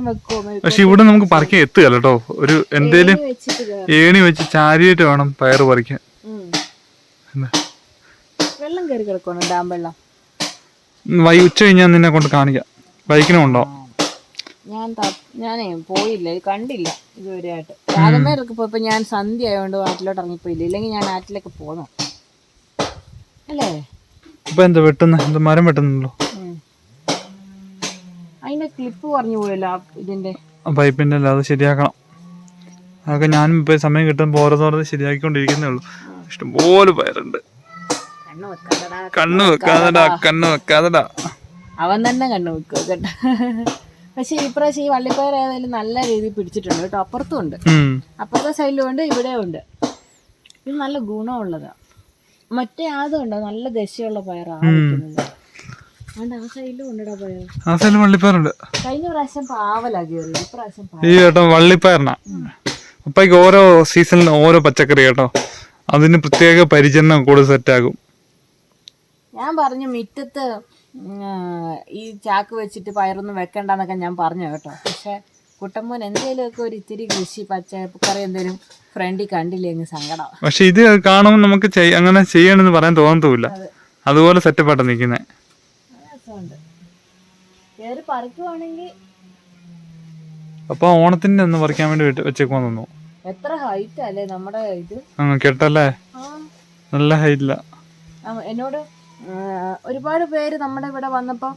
[SPEAKER 3] വെക്കുമോ
[SPEAKER 1] പക്ഷെ ഇവിടെ നമുക്ക് പറിക്കാൻ എത്തുക കേട്ടോ. ഒരു എന്തേലും. ഏണി വെച്ച് ചാരിയിട്ട് വേണം പയറ് പറിക്കാൻ.
[SPEAKER 3] ഉം.
[SPEAKER 1] എന്താ?
[SPEAKER 3] വെള്ളം കയറി കിടക്കണം ഡാം വെള്ളം?
[SPEAKER 1] വൈ ഉച്ച കഴിഞ്ഞാൽ നിന്നെ കൊണ്ട് കാണിക്കാം. ബൈക്കിനും ഉണ്ടോ
[SPEAKER 3] ഞാൻ ഞാനേ പോയില്ല. കണ്ടില്ല ഇതുവരെ ആയിട്ട് രാജമേലൊക്കെ പോയപ്പോ ഞാൻ സന്ധ്യ ആയതുകൊണ്ട് നാട്ടിലോട്ട് ഇറങ്ങിപ്പോയില്ല. ഇല്ലെങ്കിൽ ഞാൻ ആറ്റിലേക്ക് പോന്നു. അല്ലേ?
[SPEAKER 1] ഇപ്പൊ എന്താ വെട്ടുന്ന? എന്താ മരം
[SPEAKER 3] വെട്ടുന്നുണ്ടോ. അതിന്റെ ക്ലിപ്പ് പറഞ്ഞു പോയല്ലോ ഇതിന്റെ.
[SPEAKER 1] പൈപ്പിന്റെ അല്ല അത് ശരിയാക്കണം. അതൊക്കെ ഞാനും ഇപ്പൊ സമയം കിട്ടുമ്പോൾ ഓരോന്നോരോന്ന് ശരിയാക്കിക്കൊണ്ടിരിക്കുന്നേ ഉള്ളൂ. ഇഷ്ടംപോലെ പയറുണ്ട്.
[SPEAKER 3] കണ്ണു വെക്കാതടാ.
[SPEAKER 1] കണ്ണു വെക്കാതെടാ
[SPEAKER 3] അവൻ തന്നെ കണ്ണു വെക്കുക കേട്ടോ. പക്ഷെ ഈ പ്രാവശ്യം ഈ വള്ളിപ്പയർ ഏതായാലും നല്ല രീതിയിൽ പിടിച്ചിട്ടുണ്ട് കേട്ടോ. അപ്പുറത്തും ഉണ്ട്. അപ്പുറത്തെ സൈഡിലും ഉണ്ട് ഇവിടെ ഉണ്ട്. ഇത് നല്ല ഗുണമുള്ളതാ. മറ്റേ ആദ്യം ഉണ്ടോ? നല്ല ദശയുള്ള പയറാണ് ആ
[SPEAKER 1] സൈഡിൽ വള്ളിപ്പയറുണ്ട്.
[SPEAKER 3] കഴിഞ്ഞ പ്രാവശ്യം പാവലാ കയറി ഇപ്രാവശ്യം പാവ
[SPEAKER 1] ഈ കേട്ടോ വള്ളിപ്പയറിനാ. അപ്പയ്ക്ക് ഓരോ സീസണിലും ഓരോ പച്ചക്കറി കേട്ടോ. അതിന് പ്രത്യേക പരിചരണം കൂടുതൽ സെറ്റാകും.
[SPEAKER 3] ഞാൻ പറഞ്ഞു മിറ്റത്ത് ഈ ചാക്ക് വെച്ചിട്ട് പയറൊന്നും വെക്കണ്ടെന്നൊക്കെ ഞാൻ പറഞ്ഞു കേട്ടോ. പക്ഷെ കുട്ടമ്മോൻ എന്തേലുമൊക്കെ ഒരു ഇത്തിരി കൃഷി പച്ചക്കറി എന്തേലും ഫ്രണ്ടിൽ കണ്ടില്ലേ അങ്ങ് സങ്കടം.
[SPEAKER 1] പക്ഷെ ഇത് കാണുമ്പോൾ നമുക്ക് അങ്ങനെ ചെയ്യണമെന്ന് പറയാൻ തോന്നത്തൂല്ല അതുപോലെ സെറ്റപ്പായിട്ട് നിൽക്കുന്നത്
[SPEAKER 3] കയറി പറിക്കുവാണെങ്കിൽ
[SPEAKER 1] അപ്പൊ ഓണത്തിന്റെ ഒന്ന് പറിക്കാൻ വേണ്ടി വെച്ച് വെച്ചേക്കുവാൻ തോന്നുന്നു.
[SPEAKER 3] എത്ര ഹൈറ്റ് അല്ലേ നമ്മുടെ ഇത്?
[SPEAKER 1] കേട്ടല്ലേ? നല്ല ഹൈറ്റില്ല
[SPEAKER 3] എന്നോട് ഒരുപാട് പേര് നമ്മുടെ ഇവിടെ വന്നപ്പോൾ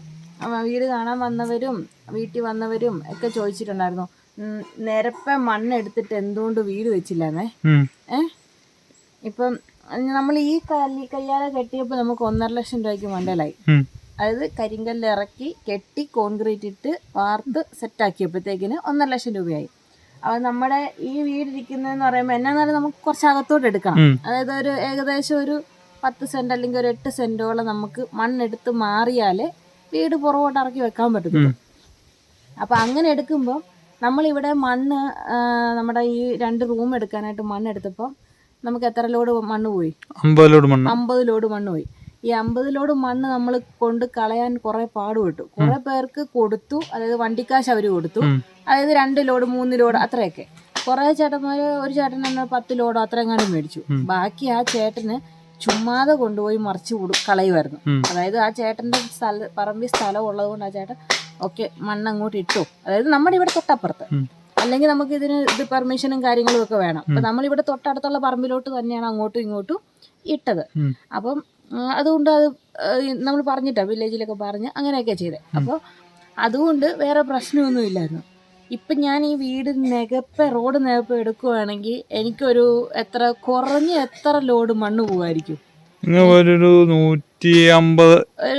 [SPEAKER 3] വീട് കാണാൻ വന്നവരും വീട്ടിൽ വന്നവരും ഒക്കെ ചോദിച്ചിട്ടുണ്ടായിരുന്നു. നിരപ്പ മണ്ണെടുത്തിട്ട് എന്തുകൊണ്ട് വീട് വെച്ചില്ലെന്നേ? ഏഹ് ഇപ്പം നമ്മൾ ഈ കല്ലി കയ്യാല കെട്ടിയപ്പോൾ നമുക്ക് ഒന്നര ലക്ഷം രൂപയ്ക്ക് മണ്ടലായി. അതായത് കരിങ്കല്ല് ഇറക്കി കെട്ടി കോൺക്രീറ്റ് ഇട്ട് വാർത്ത് സെറ്റാക്കിയപ്പോഴത്തേക്കിന് ഒന്നര ലക്ഷം രൂപയായി. അപ്പം നമ്മുടെ ഈ വീടിരിക്കുന്നതെന്ന് പറയുമ്പോൾ എന്നാന്നാലും നമുക്ക് കുറച്ച് അകത്തോട്ട് എടുക്കണം അതായത് ഒരു ഏകദേശം ഒരു പത്ത് സെന്റ് അല്ലെങ്കിൽ ഒരു എട്ട് സെന്റോളം നമുക്ക് മണ്ണെടുത്ത് മാറിയാലേ വീട് പുറകോട്ട് ഇറക്കി വെക്കാൻ പറ്റും അപ്പൊ അങ്ങനെ എടുക്കുമ്പോൾ നമ്മളിവിടെ മണ്ണ് നമ്മുടെ ഈ രണ്ട് റൂം എടുക്കാനായിട്ട് മണ്ണ് എടുത്തപ്പോൾ നമുക്ക് എത്ര ലോഡ് മണ്ണ് പോയി?
[SPEAKER 1] അമ്പത് ലോഡ് മണ്ണ്.
[SPEAKER 3] അമ്പത് ലോഡ് മണ്ണ് പോയി. ഈ അമ്പത് ലോഡ് മണ്ണ് നമ്മൾ കൊണ്ട് കളയാൻ കുറെ പാടുപെട്ടു. കുറെ പേർക്ക് കൊടുത്തു. അതായത് വണ്ടിക്കാശ് അവർ കൊടുത്തു. അതായത് രണ്ട് ലോഡ് മൂന്ന് ലോഡ് അത്രയൊക്കെ. കുറെ ചേട്ടന്മാര് ഒരു ചേട്ടൻ തന്നെ പത്ത് ലോഡ് അത്രയെങ്ങാനും മേടിച്ചു. ബാക്കി ആ ചേട്ടന് ചുമ്മാതെ കൊണ്ടുപോയി മറിച്ച് കളയുമായിരുന്നു അതായത് ആ ചേട്ടന്റെ സ്ഥല പറമ്പിൽ സ്ഥലം ഉള്ളത് കൊണ്ട് ആ ചേട്ടൻ ഓക്കെ മണ്ണ് അങ്ങോട്ട് ഇട്ടു. അതായത് നമ്മുടെ ഇവിടെ തൊട്ടപ്പുറത്ത്. അല്ലെങ്കിൽ നമുക്ക് ഇതിന് ഇത് പെർമിഷനും കാര്യങ്ങളും ഒക്കെ വേണം. അപ്പൊ നമ്മളിവിടെ തൊട്ടടുത്തുള്ള പറമ്പിലോട്ട് തന്നെയാണ് അങ്ങോട്ടും ഇങ്ങോട്ടും ഇട്ടത്. അപ്പം അതുകൊണ്ട് അത് നമ്മൾ പറഞ്ഞിട്ടാ വില്ലേജിലൊക്കെ പറഞ്ഞ് അങ്ങനെയൊക്കെ ചെയ്തേ. അപ്പോൾ അതുകൊണ്ട് വേറെ പ്രശ്നമൊന്നും ഇല്ലായിരുന്നു. ഇപ്പം ഞാൻ ഈ വീട് നികപ്പ് റോഡ് നികപ്പ് എടുക്കുവാണെങ്കിൽ എനിക്കൊരു എത്ര കുറഞ്ഞ എത്ര ലോഡ് മണ്ണ് പോകുമായിരിക്കും
[SPEAKER 1] ഇങ്ങ് ഒരു നൂറ്റി അമ്പത്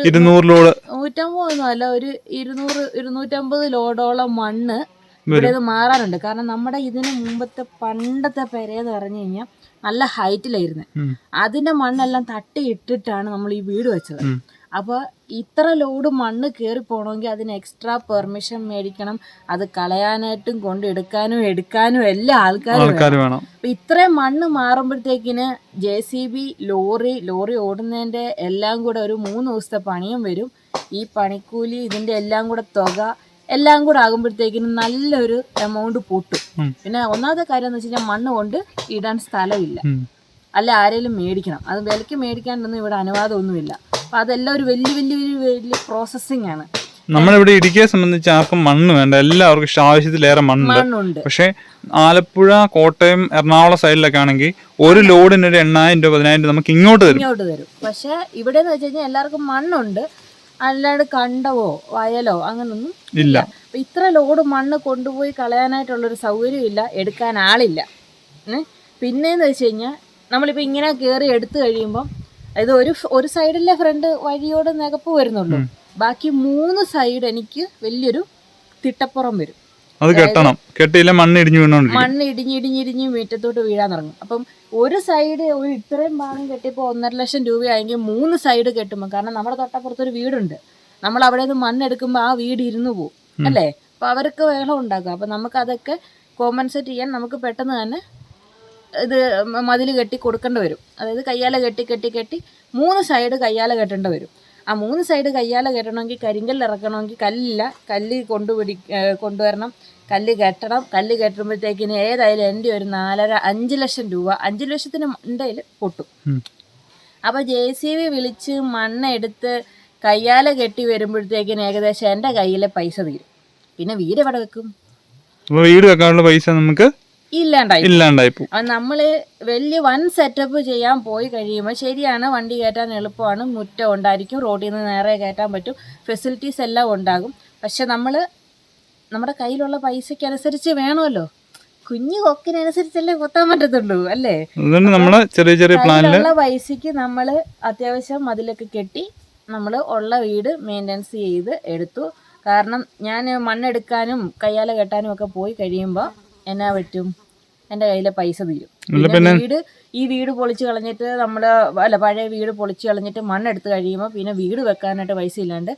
[SPEAKER 1] ഇരുന്നൂറ് ലോഡ്.
[SPEAKER 3] നൂറ്റമ്പതൊന്നും അല്ല ഒരു ഇരുന്നൂറ് ഇരുന്നൂറ്റമ്പത് ലോഡോളം മണ്ണ് ഇവിടെ ഇത് മാറാനുണ്ട്. കാരണം നമ്മുടെ ഇതിന് മുമ്പത്തെ പണ്ടത്തെ പെരയെന്ന് പറഞ്ഞു കഴിഞ്ഞാൽ നല്ല ഹൈറ്റിലായിരുന്നു. അതിന്റെ മണ്ണെല്ലാം തട്ടി ഇട്ടിട്ടാണ് നമ്മൾ ഈ വീട് വെച്ചത്. അപ്പോൾ ഇത്ര ലോഡ് മണ്ണ് കയറി പോകണമെങ്കിൽ അതിന് എക്സ്ട്രാ പെർമിഷൻ മേടിക്കണം. അത് കളയാനായിട്ടും കൊണ്ടെടുക്കാനും എടുക്കാനും എല്ലാ ആൾക്കാരും
[SPEAKER 1] വേണം.
[SPEAKER 3] അപ്പം ഇത്രയും മണ്ണ് മാറുമ്പോഴത്തേക്കിന് J C B lorry lorry ഓടുന്നതിന്റെ എല്ലാം കൂടെ ഒരു മൂന്ന് ദിവസത്തെ പണിയും വരും. ഈ പണിക്കൂലി ഇതിന്റെ എല്ലാം കൂടെ തുക എല്ലാം കൂടെ ആകുമ്പോഴത്തേക്കിനും നല്ലൊരു എമൗണ്ട് പൊട്ടും. പിന്നെ ഒന്നാമത്തെ കാര്യം എന്ന് വെച്ച് കഴിഞ്ഞാൽ മണ്ണ് കൊണ്ട് ഇടാൻ സ്ഥലമില്ല. അല്ല ആരെങ്കിലും മേടിക്കണം. അത് വിലയ്ക്ക് മേടിക്കാണ്ടൊന്നും ഇവിടെ അനുവാദമൊന്നുമില്ല. അപ്പൊ അതെല്ലാം ഒരു വലിയ വലിയ വലിയ പ്രോസസ്സിംഗ് ആണ്.
[SPEAKER 1] നമ്മളിവിടെ ഇടുക്കിയെ സംബന്ധിച്ച് ആർക്കും മണ്ണ് വേണ്ട. എല്ലാവർക്കും ഇഷ്ടം. ആവശ്യത്തിലേറെ മണ്ണുണ്ട്. പക്ഷെ ആലപ്പുഴ കോട്ടയം എറണാകുളം സൈഡിലൊക്കെ ആണെങ്കിൽ ഒരു ലോഡിന് ഒരു എണ്ണായിരം രൂപ പതിനായിരം രൂപ നമുക്ക് ഇങ്ങോട്ട് തരും.
[SPEAKER 3] ഇങ്ങോട്ട് തരും. പക്ഷെ ഇവിടെ എന്ന് വെച്ച് കഴിഞ്ഞാൽ എല്ലാവർക്കും മണ്ണുണ്ട്. അല്ലാണ്ട് കണ്ടവോ വയലോ അങ്ങനൊന്നും
[SPEAKER 1] ഇല്ല.
[SPEAKER 3] അപ്പൊ ഇത്ര ലോഡ് മണ്ണ് കൊണ്ടുപോയി കളയാനായിട്ടുള്ളൊരു സൗകര്യം ഇല്ല. എടുക്കാൻ ആളില്ല. പിന്നെ പിന്നെന്ന് വെച്ച് കഴിഞ്ഞാൽ നമ്മളിപ്പോൾ ഇങ്ങനെ കയറി എടുത്തു കഴിയുമ്പം ഇത് ഒരു ഒരു സൈഡിലെ ഫ്രണ്ട് വഴിയോട് നികപ്പ് വരുന്നുള്ളൂ. ബാക്കി മൂന്ന് സൈഡ് എനിക്ക് വലിയൊരു തിട്ടപ്പുറം വരും.
[SPEAKER 1] അത് കെട്ടണം. കെട്ടിയില്ല മണ്ണ് ഇടിഞ്ഞു വീണോണ്ടിരിക്കും.
[SPEAKER 3] മണ്ണ് ഇടിഞ്ഞിടിഞ്ഞിടിഞ്ഞ് മീറ്റത്തോട്ട് വീഴാൻ തുടങ്ങും. അപ്പം ഒരു സൈഡ് ഒരു ഇത്രയും ഭാഗം കെട്ടിയപ്പോൾ ഒന്നര ലക്ഷം രൂപയായെങ്കിൽ മൂന്ന് സൈഡ് കെട്ടുമ്പോൾ കാരണം നമ്മുടെ തൊട്ടപ്പുറത്തൊരു വീടുണ്ട്. നമ്മൾ അവിടെ നിന്ന് മണ്ണെടുക്കുമ്പോൾ ആ വീട് ഇരുന്നു പോകും അല്ലേ? അപ്പം അവർക്ക് വേളം ഉണ്ടാക്കുക. അപ്പം നമുക്ക് അതൊക്കെ കോമ്പൻസേറ്റ് ചെയ്യാൻ നമുക്ക് പെട്ടെന്ന് തന്നെ ഇത് മതിൽ കെട്ടി കൊടുക്കേണ്ടി വരും. അതായത് കയ്യാല കെട്ടി കെട്ടി കെട്ടി മൂന്ന് സൈഡ് കയ്യാല കെട്ടേണ്ടി വരും. ആ മൂന്ന് സൈഡ് കയ്യാല കെട്ടണമെങ്കിൽ കരിങ്കല്ല് ഇറക്കണമെങ്കിൽ കല്ലില്ല. കല്ല് കൊണ്ടുപിടി കൊണ്ടുവരണം. കല്ല് കെട്ടണം. കല്ല് കെട്ടുമ്പോഴത്തേക്കിന് ഏതായാലും എന്റെ ഒരു നാലര അഞ്ച് ലക്ഷം രൂപ അഞ്ച് ലക്ഷത്തിന് എന്റെ പൊട്ടും. അപ്പോൾ ജെ സി ബി വിളിച്ച് മണ്ണെടുത്ത് കയ്യാല കെട്ടി വരുമ്പോഴത്തേക്കിന് ഏകദേശം എന്റെ കയ്യിലെ പൈസ തീരും. പിന്നെ വീട് എവിടെ വെക്കും?
[SPEAKER 1] വീട് വെക്കാനുള്ള പൈസ നമുക്ക്
[SPEAKER 3] ഇല്ലാണ്ടായി
[SPEAKER 1] ഇല്ലാണ്ടായി
[SPEAKER 3] നമ്മൾ വലിയ വൻ സെറ്റപ്പ് ചെയ്യാൻ പോയി കഴിയുമ്പോൾ ശരിയാണ് വണ്ടി കയറ്റാൻ എളുപ്പമാണ് മുറ്റം ഉണ്ടായിരിക്കും റോഡിൽ നിന്ന് നേരെ കയറ്റാൻ പറ്റും ഫെസിലിറ്റീസ് എല്ലാം ഉണ്ടാകും. പക്ഷെ നമ്മൾ നമ്മുടെ കയ്യിലുള്ള പൈസയ്ക്ക് അനുസരിച്ച് വേണമല്ലോ. കുഞ്ഞു കൊക്കിനനുസരിച്ചല്ലേ കൊത്താൻ പറ്റത്തുള്ളൂ അല്ലേ?
[SPEAKER 1] നമ്മളെ ചെറിയ ചെറിയ
[SPEAKER 3] പ്ലാനിൽ പൈസക്ക് നമ്മൾ അത്യാവശ്യം മതിലൊക്കെ കെട്ടി നമ്മൾ ഉള്ള വീട് മെയിന്റെനൻസ് ചെയ്ത് എടുത്തു. കാരണം ഞാൻ മണ്ണെടുക്കാനും കയ്യാല കെട്ടാനും ഒക്കെ പോയി കഴിയുമ്പോൾ എന്നാ പറ്റും? എന്റെ കയ്യിലെ പൈസ തീരും. പിന്നെ വീട് ഈ വീട് പൊളിച്ച് കളഞ്ഞിട്ട് നമ്മുടെ അല്ല പഴയ വീട് പൊളിച്ച് കളഞ്ഞിട്ട് മണ്ണെടുത്ത് കഴിയുമ്പോൾ പിന്നെ വീട് വെക്കാനായിട്ട് പൈസ ഇല്ലാണ്ട്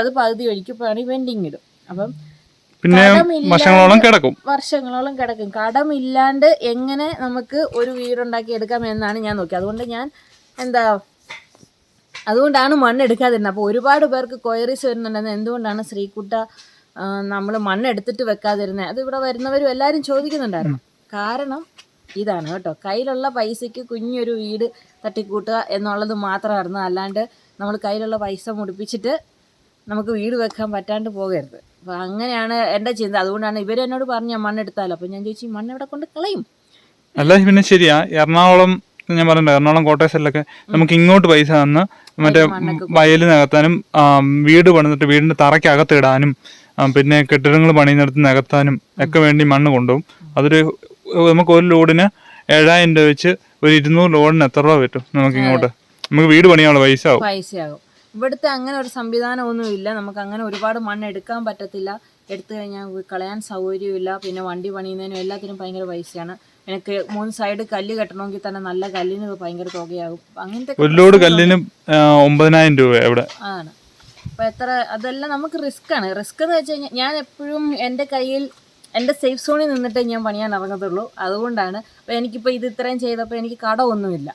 [SPEAKER 3] അത് പകുതി വഴിക്ക് പണി പെൻഡിങ് ഇടും. അപ്പം
[SPEAKER 1] പിന്നെ വർഷങ്ങളോളം കിടക്കും.
[SPEAKER 3] വർഷങ്ങളോളം കിടക്കും. കടമില്ലാണ്ട് എങ്ങനെ നമുക്ക് ഒരു വീടുണ്ടാക്കി എടുക്കാം എന്നാണ് ഞാൻ നോക്കിയത്. അതുകൊണ്ട് ഞാൻ എന്താ അതുകൊണ്ടാണ് മണ്ണ് എടുക്കാതിരുന്നത് അപ്പോൾ ഒരുപാട് പേർക്ക് ക്വയറീസ് വരുന്നുണ്ടെന്ന് എന്തുകൊണ്ടാണ് ശ്രീകുട്ട നമ്മൾ മണ്ണ് എടുത്തിട്ട് വെക്കാതിരുന്നത് അത് ഇവിടെ വരുന്നവരും എല്ലാവരും ചോദിക്കുന്നുണ്ടായിരുന്നു. കാരണം ഇതാണ് കേട്ടോ. കയ്യിലുള്ള പൈസയ്ക്ക് കുഞ്ഞൊരു വീട് തട്ടിക്കൂട്ടുക എന്നുള്ളത് മാത്രമായിരുന്നു. അല്ലാണ്ട് നമ്മൾ കയ്യിലുള്ള പൈസ മുടിപ്പിച്ചിട്ട് നമുക്ക് വീട് വെക്കാൻ പറ്റാണ്ട് പോകരുത്. അപ്പോൾ അങ്ങനെയാണ് എന്റെ ചിന്ത. അതുകൊണ്ടാണ് ഇവർ എന്നോട് പറഞ്ഞു ഞാൻ മണ്ണെടുത്താലോ. അപ്പോൾ ഞാൻ ചോദിച്ചു മണ്ണ് ഇവിടെ കൊണ്ട് കളയും?
[SPEAKER 1] അല്ല പിന്നെ ശരിയാ. എറണാകുളം ഞാൻ പറഞ്ഞിട്ടുണ്ട് എറണാകുളം കോട്ടയം സൈഡിലൊക്കെ നമുക്ക് ഇങ്ങോട്ട് പൈസ തന്ന് മറ്റേ വയലിനകത്താനും വീട് പണിതിട്ട് വീടിന്റെ തറയ്ക്കകത്ത് ഇടാനും പിന്നെ കെട്ടിടങ്ങൾ പണിയുന്നിടത്ത് നികത്താനും ഒക്കെ വേണ്ടി മണ്ണ് കൊണ്ടുപോകും. അതൊരു നമുക്ക് ഒരു ലോഡിന് ഏഴായിരം രൂപ വെച്ച് ഒരു ഇരുന്നൂറ് ലോഡിന് എത്ര രൂപ പറ്റും നമുക്ക് ഇങ്ങോട്ട്? നമുക്ക് വീട് പണിയാനുള്ള പൈസ ആവും
[SPEAKER 3] പൈസയാകും ഇവിടുത്തെ അങ്ങനെ ഒരു സംവിധാനം സംവിധാനമൊന്നുമില്ല. നമുക്ക് അങ്ങനെ ഒരുപാട് മണ്ണ് എടുക്കാൻ പറ്റത്തില്ല. എടുത്തു കഴിഞ്ഞാൽ കളയാൻ സൗകര്യമില്ല. പിന്നെ വണ്ടി പണിയുന്നതിനും എല്ലാത്തിനും ഭയങ്കര പൈസയാണ്. എനിക്ക് മൂന്ന് സൈഡ് കല്ല് കെട്ടണമെങ്കിൽ തന്നെ നല്ല കല്ലിന് ഭയങ്കര തുകയാകും. അങ്ങനത്തെ
[SPEAKER 1] ഒരു ലോഡ് കല്ലിന് ഒമ്പതിനായിരം രൂപ എവിടെ
[SPEAKER 3] ആണ്. അപ്പോൾ എത്ര അതെല്ലാം നമുക്ക് റിസ്ക് ആണ് റിസ്ക് എന്ന് വെച്ച് കഴിഞ്ഞാൽ ഞാൻ എപ്പോഴും എന്റെ കയ്യിൽ എന്റെ സേഫ് സോണിൽ നിന്നിട്ടേ ഞാൻ പണിയാൻ ഇറങ്ങത്തുള്ളൂ. അതുകൊണ്ടാണ്. അപ്പോൾ എനിക്കിപ്പോൾ ഇത് ഇത്രയും ചെയ്തപ്പോൾ എനിക്ക് കടമൊന്നുമില്ല.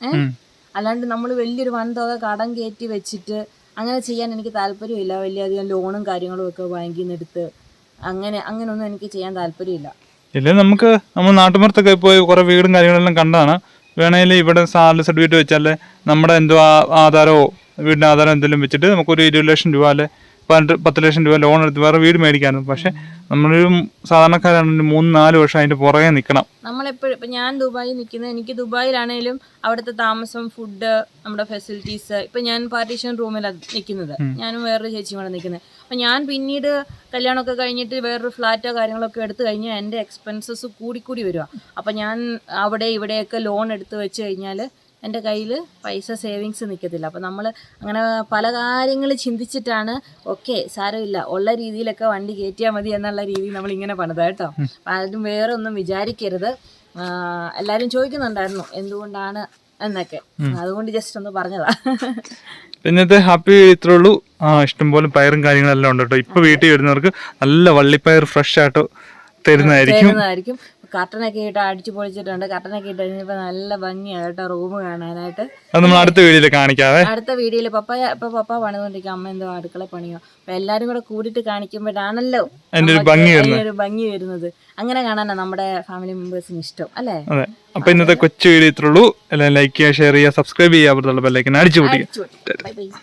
[SPEAKER 3] ഏഹ് അല്ലാണ്ട് നമ്മൾ വലിയൊരു വൻതുക കടം കയറ്റി വെച്ചിട്ട് അങ്ങനെ ചെയ്യാൻ എനിക്ക് താല്പര്യമില്ല. വലിയധികം ലോണും കാര്യങ്ങളും ഒക്കെ ബാങ്കിൽ നിന്ന് എടുത്ത് അങ്ങനെ അങ്ങനെയൊന്നും എനിക്ക് ചെയ്യാൻ താല്പര്യമില്ല.
[SPEAKER 1] ഇല്ല നമുക്ക് നമ്മൾ നാട്ടുമ്പുറത്തൊക്കെ പോയി കുറെ വീടും കാര്യങ്ങളെല്ലാം കണ്ടാണ് വേണമെങ്കിൽ ഇവിടെ സാലറി സർട്ടിഫിക്കറ്റ് വെച്ചാലേ നമ്മുടെ എന്തോ ആധാരമോ വീടിന്റെ ആധാരം എന്തെങ്കിലും വെച്ചിട്ട് നമുക്കൊരു ഇരുപത് ലക്ഷം രൂപ അല്ലെ പതിനെട്ട് പത്ത് ലക്ഷം രൂപ ലോൺ എടുത്ത് വേറെ വീട് മേടിക്കാനും. പക്ഷെ നമ്മളൊരു സാധാരണക്കാരാണെങ്കിൽ മൂന്ന് നാല് വർഷം അതിന്റെ പുറകെ നിൽക്കണം
[SPEAKER 3] നമ്മളെപ്പോഴും ഇപ്പം ഞാൻ ദുബായിൽ നിൽക്കുന്നത് എനിക്ക് ദുബായിലാണേലും അവിടുത്തെ താമസം ഫുഡ് നമ്മുടെ ഫെസിലിറ്റീസ് ഇപ്പം ഞാൻ പാർട്ടീഷൻ റൂമിലാണ് നിൽക്കുന്നത്. ഞാനും വേറൊരു ചേച്ചിയും കൂടെ നിൽക്കുന്നത്. അപ്പം ഞാൻ പിന്നീട് കല്യാണമൊക്കെ കഴിഞ്ഞിട്ട് വേറൊരു ഫ്ലാറ്റോ കാര്യങ്ങളൊക്കെ എടുത്തു കഴിഞ്ഞാൽ എന്റെ എക്സ്പെൻസസ് കൂടിക്കൂടി വരിക. അപ്പം ഞാൻ അവിടെ ഇവിടെയൊക്കെ ലോൺ എടുത്ത് വെച്ച് കഴിഞ്ഞാൽ എന്റെ കയ്യിൽ പൈസ സേവിങ്സ് നിൽക്കത്തില്ല. അപ്പം നമ്മൾ അങ്ങനെ പല കാര്യങ്ങൾ ചിന്തിച്ചിട്ടാണ് ഓക്കെ സാരമില്ല. ഉള്ള രീതിയിലൊക്കെ വണ്ടി കയറ്റിയാൽ മതി എന്നുള്ള രീതിയിൽ നമ്മൾ ഇങ്ങനെ പണിത് കേട്ടോ. ആരും വേറെ ഒന്നും വിചാരിക്കരുത് എല്ലാവരും ചോദിക്കുന്നുണ്ടായിരുന്നു എന്തുകൊണ്ടാണ്? എന്നൊക്കെ. അതുകൊണ്ട് ജസ്റ്റ് ഒന്ന് പറഞ്ഞതാ.
[SPEAKER 1] ഇന്നത്തെ ഹാപ്പി ഇത്രേ ഉള്ളൂ. ആ ഇഷ്ടംപോലെ പയറും കാര്യങ്ങളെല്ലാം ഉണ്ട് കേട്ടോ. ഇപ്പൊ വീട്ടിൽ വരുന്നവർക്ക് നല്ല വള്ളിപ്പയർ ഫ്രഷ് ആയിട്ട് തരുന്നതായിരിക്കും.
[SPEAKER 3] കർട്ടനൊക്കെ ഇട്ട് അടിച്ചു പൊളിച്ചിട്ടുണ്ട്. കർട്ടനൊക്കെ ഇട്ട് കഴിഞ്ഞപ്പോൾ നല്ല ഭംഗിയാണ് കേട്ടോ റൂം കാണാനായിട്ട്.
[SPEAKER 1] നമ്മൾ അടുത്ത വീഡിയോയിൽ
[SPEAKER 3] അടുത്ത വീഡിയോയിൽ പപ്പ ഇപ്പൊ പപ്പ പണിതുകൊണ്ടിരിക്കും അമ്മ എന്തോ അടുക്കള പണിയോ. അപ്പൊ എല്ലാരും കൂടെ കൂടിയിട്ട് കാണിക്കുമ്പോഴാണല്ലോ
[SPEAKER 1] അതിന്റെ ഒരു ഭംഗി വരുന്നത്.
[SPEAKER 3] ഭംഗി വരുന്നത്. അങ്ങനെ കാണാനാണ് നമ്മുടെ ഫാമിലി മെമ്പേഴ്സിന് ഇഷ്ടം അല്ലേ?
[SPEAKER 1] അപ്പൊ ഇന്നത്തെ കൊച്ചു വീഡിയോ ഇത്രേ ഉള്ളൂ. എല്ലാം ലൈക്ക് ചെയ്യുക ഷെയർ ചെയ്യുക സബ്സ്ക്രൈബ് ചെയ്യുക. ബെല്ലൈക്കൻ അടിച്ചു പൊട്ടിക്കുക.